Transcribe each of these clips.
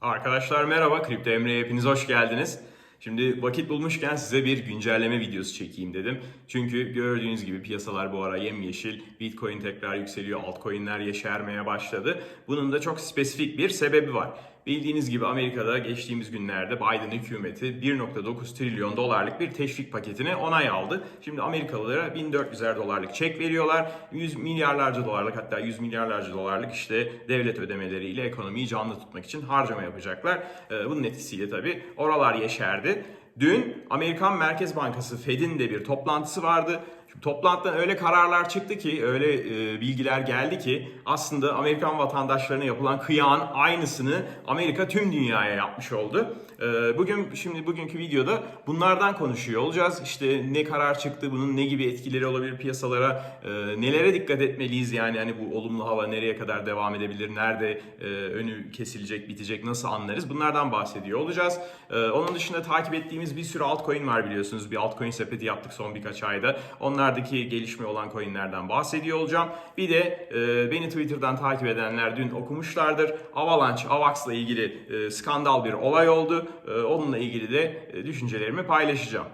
Arkadaşlar merhaba, Kripto Emre'ye hepiniz hoş geldiniz. Şimdi vakit bulmuşken size bir güncelleme videosu çekeyim dedim. Çünkü gördüğünüz gibi piyasalar bu ara yemyeşil, Bitcoin tekrar yükseliyor, altcoin'ler yeşermeye başladı. Bunun da çok spesifik bir sebebi var. Bildiğiniz gibi Amerika'da geçtiğimiz günlerde Biden hükümeti 1.9 trilyon dolarlık bir teşvik paketine onay aldı. Şimdi Amerikalılara 1400'er dolarlık çek veriyorlar. 100 milyarlarca dolarlık hatta 100 milyarlarca dolarlık işte devlet ödemeleriyle ekonomiyi canlı tutmak için harcama yapacaklar. Ee, Bunun etkisiyle tabii oralar yeşerdi. Dün Amerikan Merkez Bankası Fed'in de bir toplantısı vardı. Şimdi toplantıdan öyle kararlar çıktı ki, öyle e, bilgiler geldi ki aslında Amerikan vatandaşlarına yapılan kıyağın aynısını Amerika tüm dünyaya yapmış oldu. E, bugün şimdi bugünkü videoda bunlardan konuşuyor olacağız. İşte ne karar çıktı, bunun ne gibi etkileri olabilir piyasalara, e, nelere dikkat etmeliyiz yani hani bu olumlu hava nereye kadar devam edebilir, nerede e, önü kesilecek, bitecek, nasıl anlarız bunlardan bahsediyor olacağız. E, onun dışında takip ettiğimiz bir sürü altcoin var biliyorsunuz. Bir altcoin sepeti yaptık son birkaç ayda. Onlardaki gelişme olan coinlerden bahsediyor olacağım. Bir de e, beni Twitter'dan takip edenler dün okumuşlardır. Avalanche, Avax'la ilgili e, skandal bir olay oldu. E, onunla ilgili de e, düşüncelerimi paylaşacağım.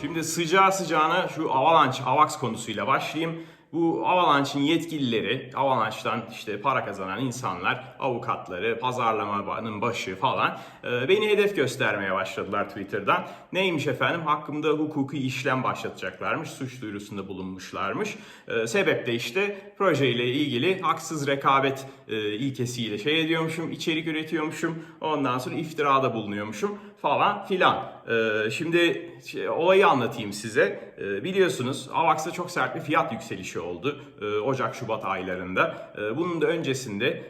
Şimdi sıcağı sıcağına şu Avalanche, Avax konusuyla başlayayım. Bu Avalanche'in yetkilileri, Avalanche'dan işte para kazanan insanlar, avukatları, pazarlamanın başı falan e, beni hedef göstermeye başladılar Twitter'dan. Neymiş efendim? Hakkımda hukuki işlem başlatacaklarmış, suç duyurusunda bulunmuşlarmış. E, Sebep de işte projeyle ilgili haksız rekabet e, ilkesiyle şey ediyormuşum, içerik üretiyormuşum, ondan sonra iftirada bulunuyormuşum falan filan. Ee, şimdi şey, olayı anlatayım size. Ee, biliyorsunuz Avax'ta çok sert bir fiyat yükselişi oldu ee, Ocak-Şubat aylarında. Bunun da öncesinde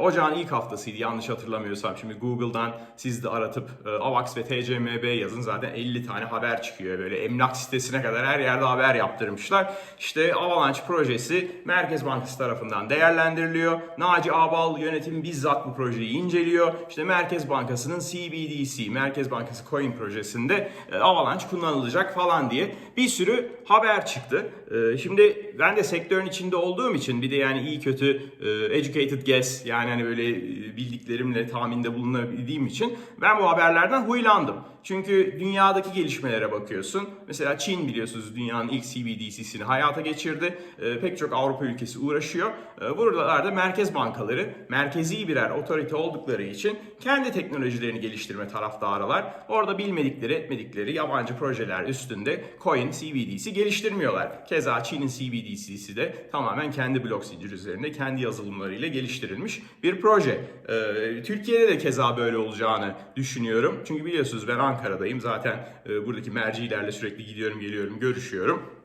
Ocağın ilk haftasıydı yanlış hatırlamıyorsam. Şimdi Google'dan siz de aratıp e, Avax ve TCMB yazın zaten 50 tane haber çıkıyor. Böyle emlak sitesine kadar her yerde haber yaptırmışlar. İşte Avalanche projesi Merkez Bankası tarafından değerlendiriliyor. Naci Ağbal yönetimi bizzat bu projeyi inceliyor. İşte Merkez Bankası'nın CBDC, Merkez Bankası Coin projesinde e, Avalanche kullanılacak falan diye bir sürü haber çıktı. E, Şimdi ben de sektörün içinde olduğum için bir de yani iyi kötü e, educated guess yani hani böyle bildiklerimle tahminde bulunabildiğim için ben bu haberlerden huylandım. Çünkü dünyadaki gelişmelere bakıyorsun. Mesela Çin biliyorsunuz dünyanın ilk CBDC'sini hayata geçirdi. Pek çok Avrupa ülkesi uğraşıyor. Buralarda merkez bankaları merkezi birer otorite oldukları için kendi teknolojilerini geliştirme taraftarılar. Orada bilmedikleri etmedikleri yabancı projeler üstünde coin CBDC geliştirmiyorlar. Keza Çin'in CBDC'si de tamamen kendi blok zincir üzerinde kendi yazılımlarıyla geliştirilmiş bir proje. E, Türkiye'de de keza böyle olacağını düşünüyorum. Çünkü biliyorsunuz ben Ankara'dayım. Zaten e, buradaki mercilerle sürekli gidiyorum geliyorum görüşüyorum.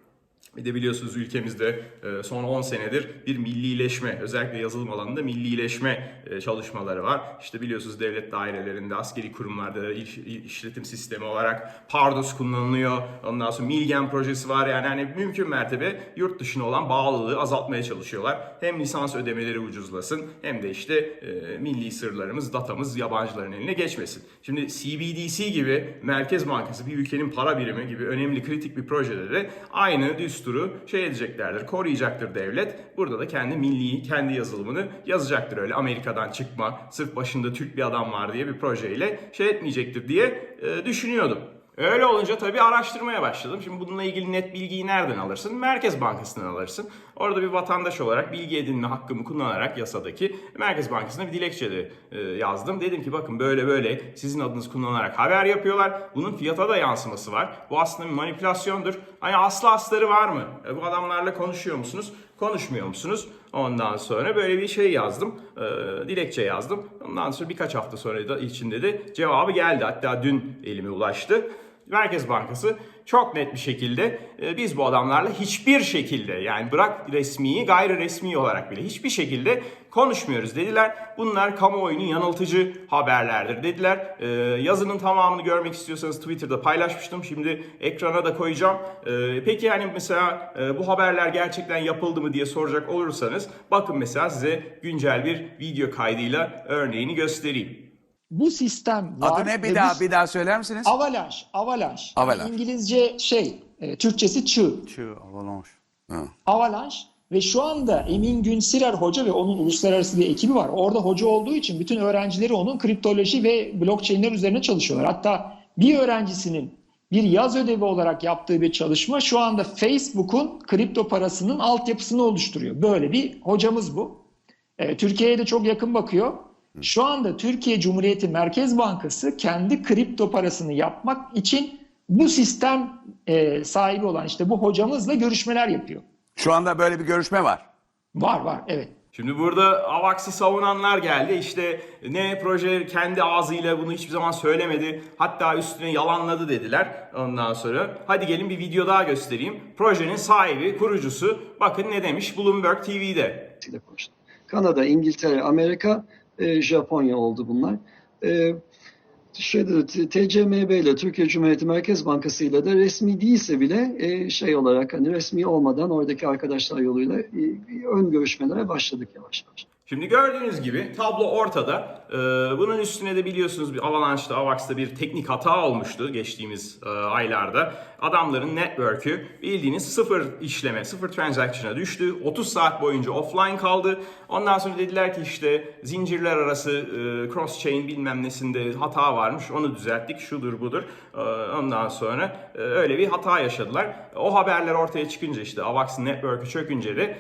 Bir de biliyorsunuz ülkemizde e, son 10 senedir bir millileşme, özellikle yazılım alanında millileşme e, çalışmaları var. İşte biliyorsunuz devlet dairelerinde, askeri kurumlarda iş- işletim sistemi olarak Pardos kullanılıyor. Ondan sonra Milgen projesi var. Yani hani mümkün mertebe yurt dışına olan bağlılığı azaltmaya çalışıyorlar. Hem lisans ödemeleri ucuzlasın hem de işte e, milli sırlarımız, datamız yabancıların eline geçmesin. Şimdi CBDC gibi Merkez Bankası bir ülkenin para birimi gibi önemli kritik bir projede de aynı düsturu şey edeceklerdir, koruyacaktır devlet. Burada da kendi milli, kendi yazılımını yazacaktır öyle Amerika'dan çıkma, sırf başında Türk bir adam var diye bir projeyle şey etmeyecektir diye e, düşünüyordum. Öyle olunca tabii araştırmaya başladım. Şimdi bununla ilgili net bilgiyi nereden alırsın? Merkez Bankası'ndan alırsın. Orada bir vatandaş olarak bilgi edinme hakkımı kullanarak yasadaki Merkez Bankası'na bir dilekçe de e, yazdım. Dedim ki bakın böyle böyle sizin adınız kullanılarak haber yapıyorlar. Bunun fiyata da yansıması var. Bu aslında bir manipülasyondur. Hani aslı asları var mı? E, bu adamlarla konuşuyor musunuz? Konuşmuyor musunuz? Ondan sonra böyle bir şey yazdım. e, dilekçe yazdım. Ondan sonra birkaç hafta sonra da içinde de cevabı geldi. Hatta dün elime ulaştı. Merkez Bankası çok net bir şekilde e, biz bu adamlarla hiçbir şekilde yani bırak resmi gayri resmi olarak bile hiçbir şekilde konuşmuyoruz dediler. Bunlar kamuoyunun yanıltıcı haberlerdir dediler. E, yazının tamamını görmek istiyorsanız Twitter'da paylaşmıştım. Şimdi ekrana da koyacağım. E, peki yani mesela bu haberler gerçekten yapıldı mı diye soracak olursanız bakın mesela size güncel bir video kaydıyla örneğini göstereyim. Bu sistem var. Adı ne bir bu daha bir daha söyler misiniz? Avalanche, Avalanche. Avalanche. İngilizce şey, E, Türkçesi çığ. Çığ, avalanche. Avalanche ve şu anda Emin Günsirer Hoca ve onun uluslararası bir ekibi var. Orada hoca olduğu için bütün öğrencileri onun kriptoloji ve blockchain'ler üzerine çalışıyorlar. Hatta bir öğrencisinin bir yaz ödevi olarak yaptığı bir çalışma şu anda Facebook'un kripto parasının altyapısını oluşturuyor. Böyle bir hocamız bu. E, Türkiye'ye de çok yakın bakıyor. Şu anda Türkiye Cumhuriyeti Merkez Bankası kendi kripto parasını yapmak için bu sistem e, sahibi olan işte bu hocamızla görüşmeler yapıyor. Şu anda böyle bir görüşme var. Var var evet. Şimdi burada AVAX'ı savunanlar geldi. İşte ne proje kendi ağzıyla bunu hiçbir zaman söylemedi. Hatta üstüne yalanladı dediler ondan sonra. Hadi gelin bir video daha göstereyim. Projenin sahibi, kurucusu bakın ne demiş Bloomberg TV'de. Kanada, İngiltere, Amerika, e, Japonya oldu bunlar. E, şeyde, TCMB ile Türkiye Cumhuriyeti Merkez Bankası ile de resmi değilse bile e, şey olarak hani resmi olmadan oradaki arkadaşlar yoluyla e, ön görüşmelere başladık yavaş yavaş. Şimdi gördüğünüz gibi tablo ortada. Ee, bunun üstüne de biliyorsunuz bir Avalanche'da, Avax'ta bir teknik hata olmuştu geçtiğimiz e, aylarda. Adamların network'ü bildiğiniz sıfır işleme, sıfır transaction'a düştü. 30 saat boyunca offline kaldı. Ondan sonra dediler ki işte zincirler arası e, cross chain bilmem nesinde hata varmış. Onu düzelttik. Şudur budur. Ee, ondan sonra e, öyle bir hata yaşadılar. O haberler ortaya çıkınca işte Avax'ın network'ü çökünce de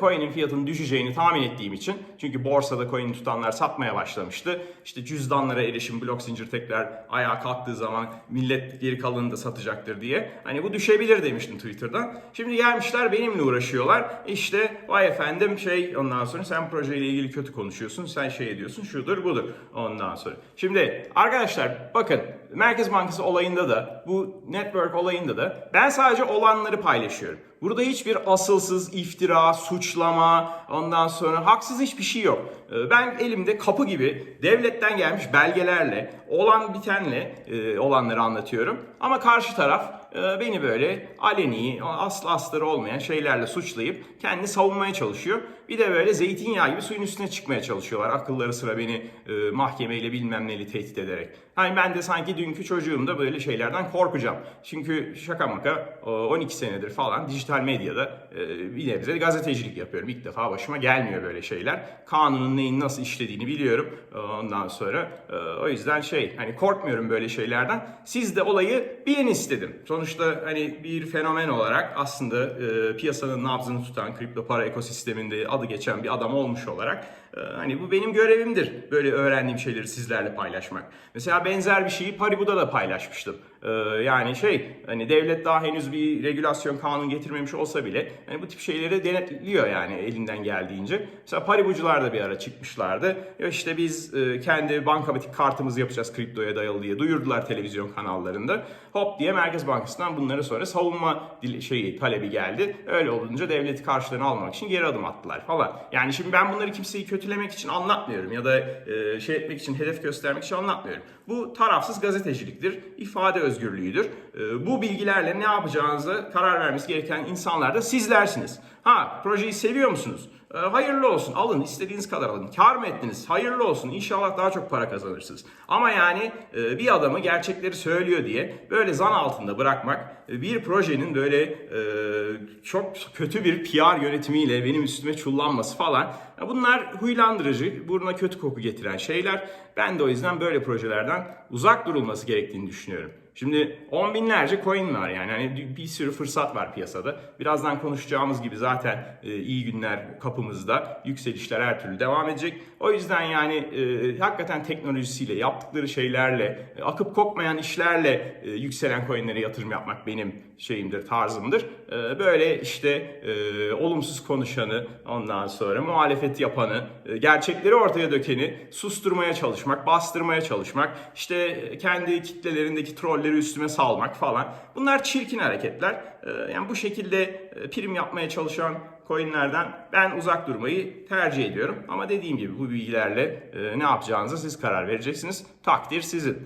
coin'in fiyatının düşeceğini tahmin ettiğim için çünkü borsada coin tutanlar satmaya başlamıştı. İşte cüzdanlara erişim blok zincir tekrar ayağa kalktığı zaman millet geri kalanını da satacaktır diye. Hani bu düşebilir demiştim Twitter'dan. Şimdi gelmişler benimle uğraşıyorlar. İşte vay efendim şey ondan sonra sen projeyle ilgili kötü konuşuyorsun. Sen şey ediyorsun şudur budur ondan sonra. Şimdi arkadaşlar bakın Merkez Bankası olayında da bu network olayında da ben sadece olanları paylaşıyorum. Burada hiçbir asılsız iftira, suçlama, ondan sonra haksız hiçbir şey yok. Ee, Ben elimde kapı gibi devletten gelmiş belgelerle, olan bitenle e, olanları anlatıyorum. Ama karşı taraf e, beni böyle aleni, aslı astarı olmayan şeylerle suçlayıp kendini savunmaya çalışıyor. Bir de böyle zeytinyağı gibi suyun üstüne çıkmaya çalışıyorlar. Akılları sıra beni e, mahkemeyle bilmem neyle tehdit ederek. Hani ben de sanki dünkü çocuğumda böyle şeylerden korkacağım. Çünkü şaka maka e, 12 senedir falan dijital medyada e, bir nebze gazetecilik yapıyorum. İlk defa başıma gelmiyor böyle şeyler. Kanunun neyin nasıl işlediğini biliyorum. E, Ondan sonra e, o yüzden şey hani korkmuyorum böyle şeylerden. Siz de olayı bilin istedim. Sonuçta hani bir fenomen olarak aslında e, piyasanın nabzını tutan kripto para ekosisteminde adı geçen bir adam olmuş olarak hani bu benim görevimdir. Böyle öğrendiğim şeyleri sizlerle paylaşmak. Mesela benzer bir şeyi Paribu'da da paylaşmıştım. E, yani şey hani devlet daha henüz bir regülasyon kanun getirmemiş olsa bile hani bu tip şeyleri denetliyor yani elinden geldiğince. Mesela Paribucular da bir ara çıkmışlardı. Ya işte biz e, kendi bankamatik kartımızı yapacağız kriptoya dayalı diye duyurdular televizyon kanallarında. Hop diye Merkez Bankası'ndan bunları sonra savunma şeyi talebi geldi. Öyle olunca devleti karşılarına almak için geri adım attılar falan. Yani şimdi ben bunları kimseyi kötülemek için anlatmıyorum ya da e, şey etmek için hedef göstermek için anlatmıyorum. Bu tarafsız gazeteciliktir, ifade özgürlüğüdür. E, bu bilgilerle ne yapacağınıza karar vermesi gereken insanlar da sizlersiniz. Ha projeyi seviyor musunuz? E, Hayırlı olsun alın istediğiniz kadar alın. Kar mı ettiniz? Hayırlı olsun İnşallah daha çok para kazanırsınız. Ama yani e, bir adamı gerçekleri söylüyor diye böyle zan altında bırakmak e, bir projenin böyle e, çok kötü bir PR yönetimiyle benim üstüme çullanması falan bunlar huylandırıcı, buruna kötü koku getiren şeyler. Ben de o yüzden böyle projelerden uzak durulması gerektiğini düşünüyorum. Şimdi on binlerce coin var yani hani bir sürü fırsat var piyasada. Birazdan konuşacağımız gibi zaten e, iyi günler kapımızda. Yükselişler her türlü devam edecek. O yüzden yani e, hakikaten teknolojisiyle, yaptıkları şeylerle, e, akıp kokmayan işlerle yükselen coinlere yatırım yapmak benim şeyimdir, tarzımdır. E, böyle işte e, olumsuz konuşanı, ondan sonra muhalefet yapanı, e, gerçekleri ortaya dökeni susturmaya çalışmak, bastırmaya çalışmak, işte kendi kitlelerindeki trolleri üstüme salmak falan. Bunlar çirkin hareketler. E, yani bu şekilde e, prim yapmaya çalışan coinlerden ben uzak durmayı tercih ediyorum. Ama dediğim gibi bu bilgilerle ne yapacağınıza siz karar vereceksiniz. Takdir sizin.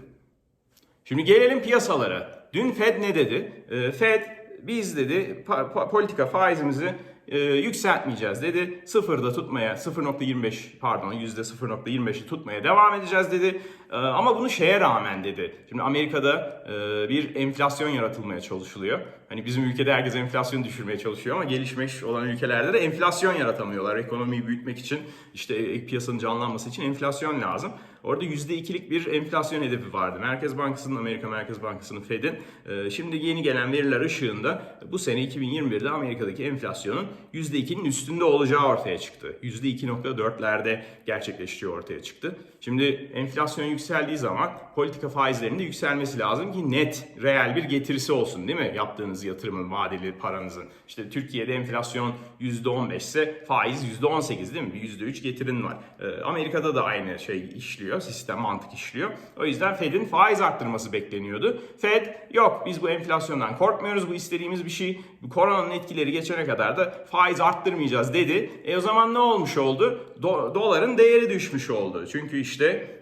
Şimdi gelelim piyasalara. Dün Fed ne dedi? Ee, Fed biz dedi politika faizimizi e, yükseltmeyeceğiz dedi. Sıfırda tutmaya 0.25 pardon yüzde 0.25'i tutmaya devam edeceğiz dedi. E, ama bunu şeye rağmen dedi. Şimdi Amerika'da e, bir enflasyon yaratılmaya çalışılıyor. Hani bizim ülkede herkes enflasyonu düşürmeye çalışıyor ama gelişmiş olan ülkelerde de enflasyon yaratamıyorlar. Ekonomiyi büyütmek için işte e, piyasanın canlanması için enflasyon lazım. Orada %2'lik bir enflasyon hedefi vardı. Merkez Bankası'nın, Amerika Merkez Bankası'nın Fed'in. Ee, Şimdi yeni gelen veriler ışığında bu sene 2021'de Amerika'daki enflasyonun %2'nin üstünde olacağı ortaya çıktı. %2.4'lerde gerçekleştiği ortaya çıktı. Şimdi enflasyon yükseldiği zaman politika faizlerinin de yükselmesi lazım ki net, reel bir getirisi olsun değil mi? Yaptığınız yatırımın, vadeli paranızın. İşte Türkiye'de enflasyon %15 ise faiz %18 değil mi? Bir %3 getirin var. Ee, Amerika'da da aynı şey işliyor, sistem mantık işliyor. O yüzden Fed'in faiz arttırması bekleniyordu. Fed yok biz bu enflasyondan korkmuyoruz, bu istediğimiz bir şey. Koronanın etkileri geçene kadar da faiz arttırmayacağız dedi. E o zaman ne olmuş oldu? Do- doların değeri düşmüş oldu. Çünkü işte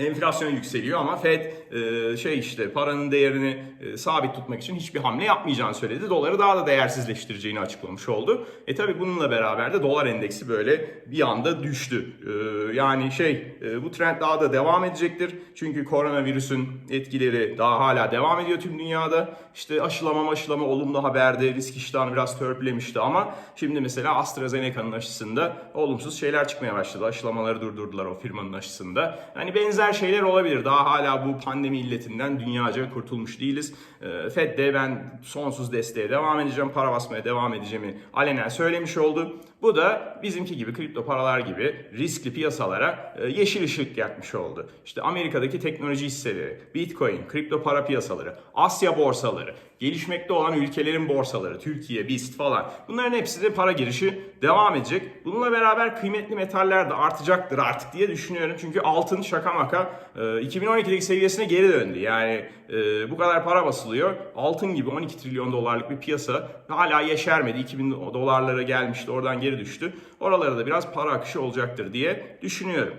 Enflasyon yükseliyor ama Fed e, şey işte paranın değerini e, sabit tutmak için hiçbir hamle yapmayacağını söyledi. Doları daha da değersizleştireceğini açıklamış oldu. E tabi bununla beraber de dolar endeksi böyle bir anda düştü. E, yani şey bu trend daha da devam edecektir. Çünkü koronavirüsün etkileri daha hala devam ediyor tüm dünyada. İşte aşılama aşılama olumlu haberde risk iştahını biraz törpülemişti ama şimdi mesela AstraZeneca'nın aşısında olumsuz şeyler çıkmaya başladı. Aşılamaları durdurdular o firmanın aşısında. Yani benzer şeyler olabilir. Daha hala bu pandemi illetinden dünyaca kurtulmuş değiliz. Ee, Fed de ben sonsuz desteğe devam edeceğim, para basmaya devam edeceğimi alenen söylemiş oldu. Bu da bizimki gibi kripto paralar gibi riskli piyasalara e, yeşil ışık yakmış oldu. İşte Amerika'daki teknoloji hisseleri, Bitcoin, kripto para piyasaları, Asya borsaları, gelişmekte olan ülkelerin borsaları, Türkiye, BIST falan bunların hepsi de para girişi devam edecek. Bununla beraber kıymetli metaller de artacaktır artık diye düşünüyorum. Çünkü altın şaka maka e, 2012'deki seviyesine geri döndü. Yani e, bu kadar para basılıyor. Altın gibi 12 trilyon dolarlık bir piyasa hala yeşermedi. 2000 dolarlara gelmişti oradan geri düştü. Oralara da biraz para akışı olacaktır diye düşünüyorum.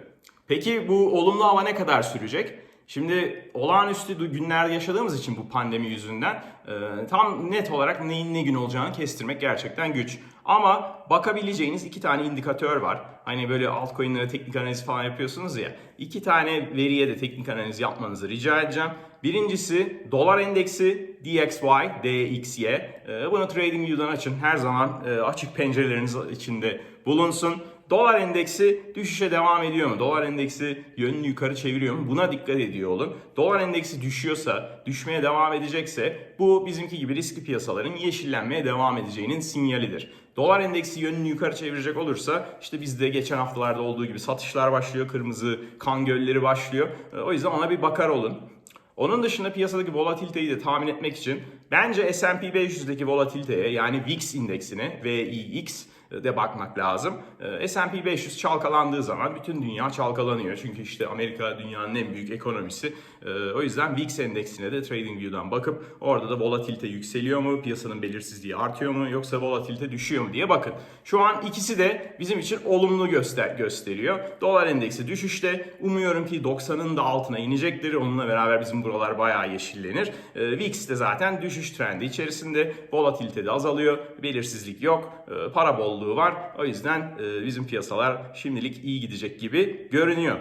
Peki bu olumlu hava ne kadar sürecek? Şimdi olağanüstü günler yaşadığımız için bu pandemi yüzünden e, tam net olarak neyin ne gün olacağını kestirmek gerçekten güç. Ama bakabileceğiniz iki tane indikatör var. Hani böyle altcoin'lere teknik analiz falan yapıyorsunuz ya. İki tane veriye de teknik analiz yapmanızı rica edeceğim. Birincisi dolar endeksi DXY, DXY. E, bunu TradingView'dan açın. Her zaman e, açık pencereleriniz içinde bulunsun. Dolar endeksi düşüşe devam ediyor mu? Dolar endeksi yönünü yukarı çeviriyor mu? Buna dikkat ediyor olun. Dolar endeksi düşüyorsa, düşmeye devam edecekse bu bizimki gibi riskli piyasaların yeşillenmeye devam edeceğinin sinyalidir. Dolar endeksi yönünü yukarı çevirecek olursa işte bizde geçen haftalarda olduğu gibi satışlar başlıyor, kırmızı kan gölleri başlıyor. E, O yüzden ona bir bakar olun. Onun dışında piyasadaki volatiliteyi de tahmin etmek için bence S&P 500'deki volatiliteye yani VIX indeksine VIX de bakmak lazım. Ee, S&P 500 çalkalandığı zaman bütün dünya çalkalanıyor. Çünkü işte Amerika dünyanın en büyük ekonomisi. Ee, O yüzden VIX endeksine de TradingView'dan bakıp orada da volatilite yükseliyor mu, piyasanın belirsizliği artıyor mu yoksa volatilite düşüyor mu diye bakın. Şu an ikisi de bizim için olumlu göster gösteriyor. Dolar endeksi düşüşte. Umuyorum ki 90'ın da altına inecektir. Onunla beraber bizim buralar bayağı yeşillenir. Ee, VIX de zaten düşüş trendi içerisinde. Volatilite de azalıyor. Belirsizlik yok. Para bolluğu var. O yüzden e, bizim piyasalar şimdilik iyi gidecek gibi görünüyor.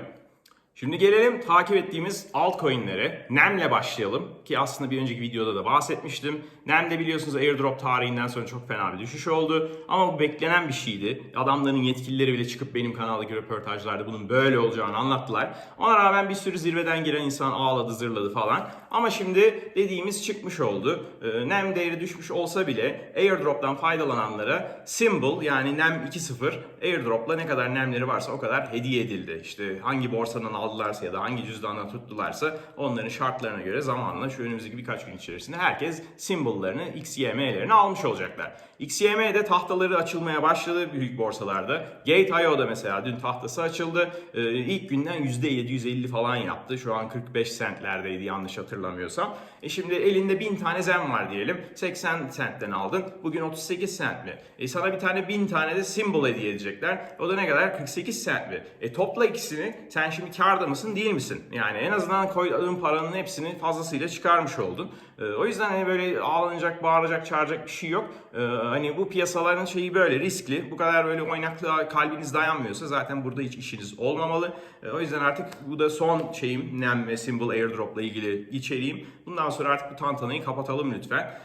Şimdi gelelim takip ettiğimiz altcoin'lere. NEM'le başlayalım ki aslında bir önceki videoda da bahsetmiştim. NEM'de biliyorsunuz airdrop tarihinden sonra çok fena bir düşüş oldu. Ama bu beklenen bir şeydi. Adamların yetkilileri bile çıkıp benim kanaldaki röportajlarda bunun böyle olacağını anlattılar. Ona rağmen bir sürü zirveden giren insan ağladı zırladı falan. Ama şimdi dediğimiz çıkmış oldu. Ee, NEM değeri düşmüş olsa bile airdrop'tan faydalananlara Symbol yani NEM 2.0 airdrop'la ne kadar NEM'leri varsa o kadar hediye edildi. İşte hangi borsadan aldılarsa ya da hangi cüzdandan tuttularsa onların şartlarına göre zamanla şu önümüzdeki birkaç gün içerisinde herkes Symbol'larını, XYM'lerini almış olacaklar. XYM'de tahtaları açılmaya başladı büyük borsalarda. Gate.io'da mesela dün tahtası açıldı. Ee, ilk günden %750 falan yaptı. Şu an 45 centlerdeydi yanlış hatırlamıyorsam. E şimdi elinde 1000 tane zem var diyelim. 80 centten aldın. Bugün 38 cent mi? E sana bir tane 1000 tane de symbol hediye edecekler. O da ne kadar? 48 cent mi? E topla ikisini. Sen şimdi karda mısın değil misin? Yani en azından koyduğun paranın hepsini fazlasıyla çıkarmış oldun. E, o yüzden hani böyle ağlanacak, bağıracak, çağıracak bir şey yok. E, hani bu piyasaların şeyi böyle riskli. Bu kadar böyle oynaklığa kalbiniz dayanmıyorsa zaten burada hiç işiniz olmamalı. E, o yüzden artık bu da son şeyim NEM ve Symbol Airdrop'la ilgili içeriğim. Bundan sonra artık bu tantanayı kapatalım lütfen.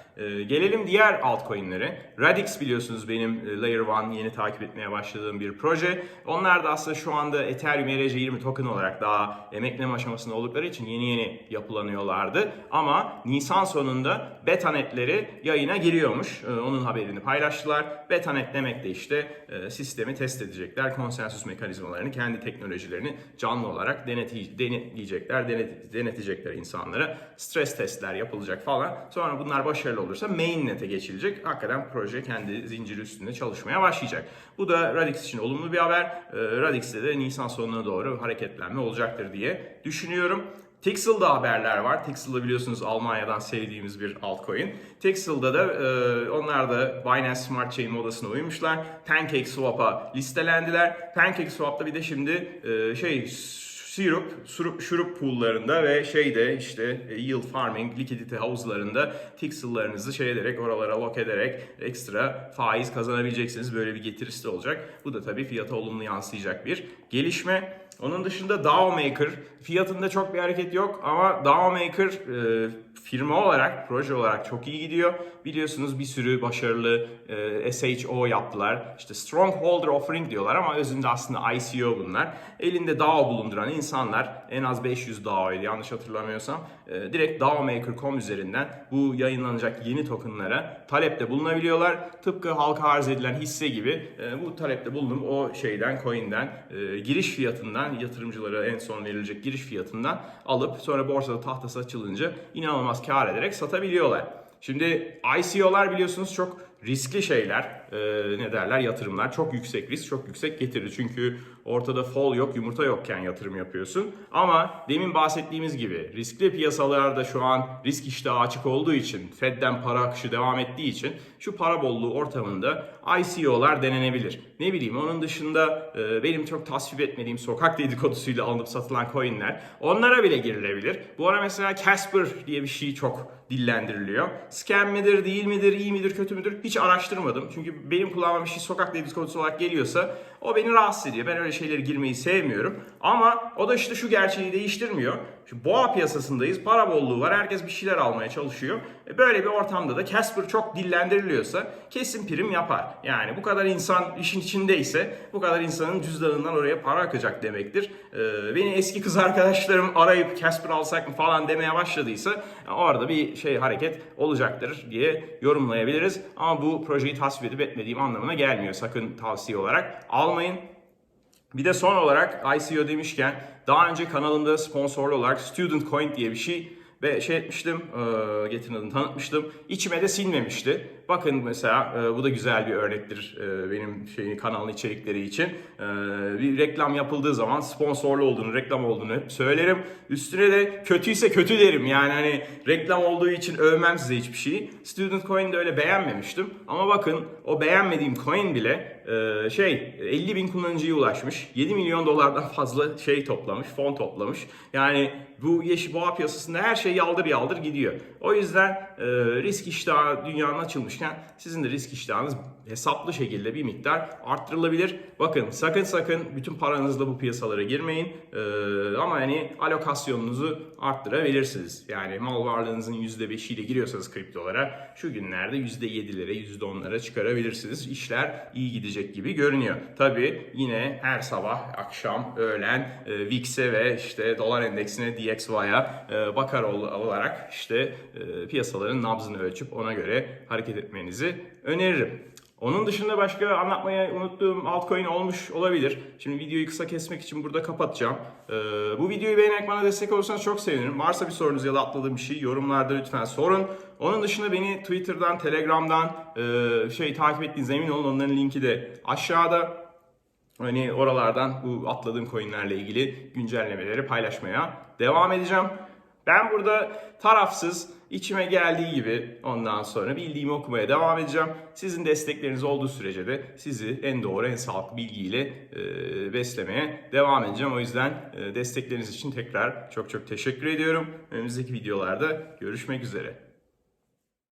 Gelelim diğer altcoin'lere. Radix biliyorsunuz benim e, Layer 1 yeni takip etmeye başladığım bir proje. Onlar da aslında şu anda Ethereum ERC20 token olarak daha emekleme aşamasında oldukları için yeni yeni yapılanıyorlardı. Ama Nisan sonunda betanetleri yayına giriyormuş. E, onun haberini paylaştılar. Betanet demek de işte e, sistemi test edecekler. Konsensus mekanizmalarını, kendi teknolojilerini canlı olarak denetleyecekler, denet- denetecekler insanlara. Stres testler yapılacak falan. Sonra bunlar başarılı olursa mainnet'e geçilecek. Hakikaten proje kendi zinciri üstünde çalışmaya başlayacak. Bu da Radix için olumlu bir haber. E, Radix'te de Nisan sonuna doğru hareketlenme olacaktır diye düşünüyorum. Tixel'da haberler var. Tixel'da biliyorsunuz Almanya'dan sevdiğimiz bir altcoin. Tixel'da da e, onlar da Binance Smart Chain modasına uymuşlar. PancakeSwap'a listelendiler. PancakeSwap'ta bir de şimdi e, şey Sirup, şurup, şurup pool'larında ve şeyde işte e, yield farming, liquidity havuzlarında tixel'larınızı şey ederek, oralara lock ederek ekstra faiz kazanabileceksiniz. Böyle bir getirisi de olacak. Bu da tabii fiyata olumlu yansıyacak bir gelişme. Onun dışında DAO Maker fiyatında çok bir hareket yok ama DAO Maker e, firma olarak, proje olarak çok iyi gidiyor. Biliyorsunuz bir sürü başarılı e, SHO yaptılar. İşte Strongholder Offering diyorlar ama özünde aslında ICO bunlar. Elinde DAO bulunduran insanlar en az 500 DAO'ydu yanlış hatırlamıyorsam. E, direkt DAOmaker.com üzerinden bu yayınlanacak yeni tokenlara talepte bulunabiliyorlar. Tıpkı halka arz edilen hisse gibi e, bu talepte bulunum o şeyden, coin'den, e, giriş fiyatından, yatırımcılara en son verilecek giriş fiyatından alıp sonra borsada tahtası açılınca inanılmaz kar ederek satabiliyorlar. Şimdi ICO'lar biliyorsunuz çok riskli şeyler. Ee, ne derler? Yatırımlar. Çok yüksek risk, çok yüksek getiri. Çünkü ortada fol yok, yumurta yokken yatırım yapıyorsun. Ama demin bahsettiğimiz gibi riskli piyasalarda şu an risk iştahı açık olduğu için, Fed'den para akışı devam ettiği için şu para bolluğu ortamında ICO'lar denenebilir. Ne bileyim onun dışında e, benim çok tasvip etmediğim sokak dedikodusuyla alınıp satılan coinler onlara bile girilebilir. Bu ara mesela Casper diye bir şey çok dillendiriliyor. Scam midir, değil midir, iyi midir, kötü müdür hiç araştırmadım. Çünkü benim kulağıma bir şey sokak dedikodusu olarak geliyorsa o beni rahatsız ediyor. Ben öyle şeyleri girmeyi sevmiyorum. Ama o da işte şu gerçeği değiştirmiyor. Şu boğa piyasasındayız. Para bolluğu var. Herkes bir şeyler almaya çalışıyor. E böyle bir ortamda da Casper çok dillendiriliyorsa kesin prim yapar. Yani bu kadar insan işin içindeyse bu kadar insanın cüzdanından oraya para akacak demektir. Ee, beni eski kız arkadaşlarım arayıp Casper alsak mı falan demeye başladıysa orada bir şey hareket olacaktır diye yorumlayabiliriz. Ama bu projeyi tasvip edip etmediğim anlamına gelmiyor. Sakın tavsiye olarak almayın. Bir de son olarak ICO demişken daha önce kanalımda sponsorlu olarak Student Coin diye bir şey ve şey etmiştim, e, getirin adını tanıtmıştım. İçime de sinmemişti. Bakın mesela e, bu da güzel bir örnektir e, benim şeyin kanalın içerikleri için. E, bir reklam yapıldığı zaman sponsorlu olduğunu, reklam olduğunu hep söylerim. Üstüne de kötüyse kötü derim. Yani hani reklam olduğu için övmem size hiçbir şeyi. Student Coin'de öyle beğenmemiştim. Ama bakın o beğenmediğim coin bile şey 50 bin kullanıcıya ulaşmış. 7 milyon dolardan fazla şey toplamış, fon toplamış. Yani bu yeşil boğa piyasasında her şey yaldır yaldır gidiyor. O yüzden e, risk iştahı dünyanın açılmışken sizin de risk iştahınız hesaplı şekilde bir miktar arttırılabilir. Bakın sakın sakın bütün paranızla bu piyasalara girmeyin. E, ama hani alokasyonunuzu arttırabilirsiniz. Yani mal varlığınızın %5'iyle giriyorsanız kriptolara şu günlerde %7'lere %10'lara çıkarabilirsiniz. İşler iyi gidecek gibi görünüyor. Tabi yine her sabah, akşam, öğlen e, VIX'e ve işte dolar endeksine DXY'ya e, bakar ol- olarak işte e, piyasaların nabzını ölçüp ona göre hareket etmenizi öneririm. Onun dışında başka anlatmayı unuttuğum altcoin olmuş olabilir. Şimdi videoyu kısa kesmek için burada kapatacağım. Ee, bu videoyu beğenerek bana destek olursanız çok sevinirim. Varsa bir sorunuz ya da atladığım bir şey yorumlarda lütfen sorun. Onun dışında beni Twitter'dan, Telegram'dan e, şey takip ettiğinize emin olun. Onların linki de aşağıda. Hani oralardan bu atladığım coinlerle ilgili güncellemeleri paylaşmaya devam edeceğim. Ben burada tarafsız, içime geldiği gibi ondan sonra bildiğimi okumaya devam edeceğim. Sizin destekleriniz olduğu sürece de sizi en doğru, en sağlıklı bilgiyle e, beslemeye devam edeceğim. O yüzden e, destekleriniz için tekrar çok çok teşekkür ediyorum. Önümüzdeki videolarda görüşmek üzere.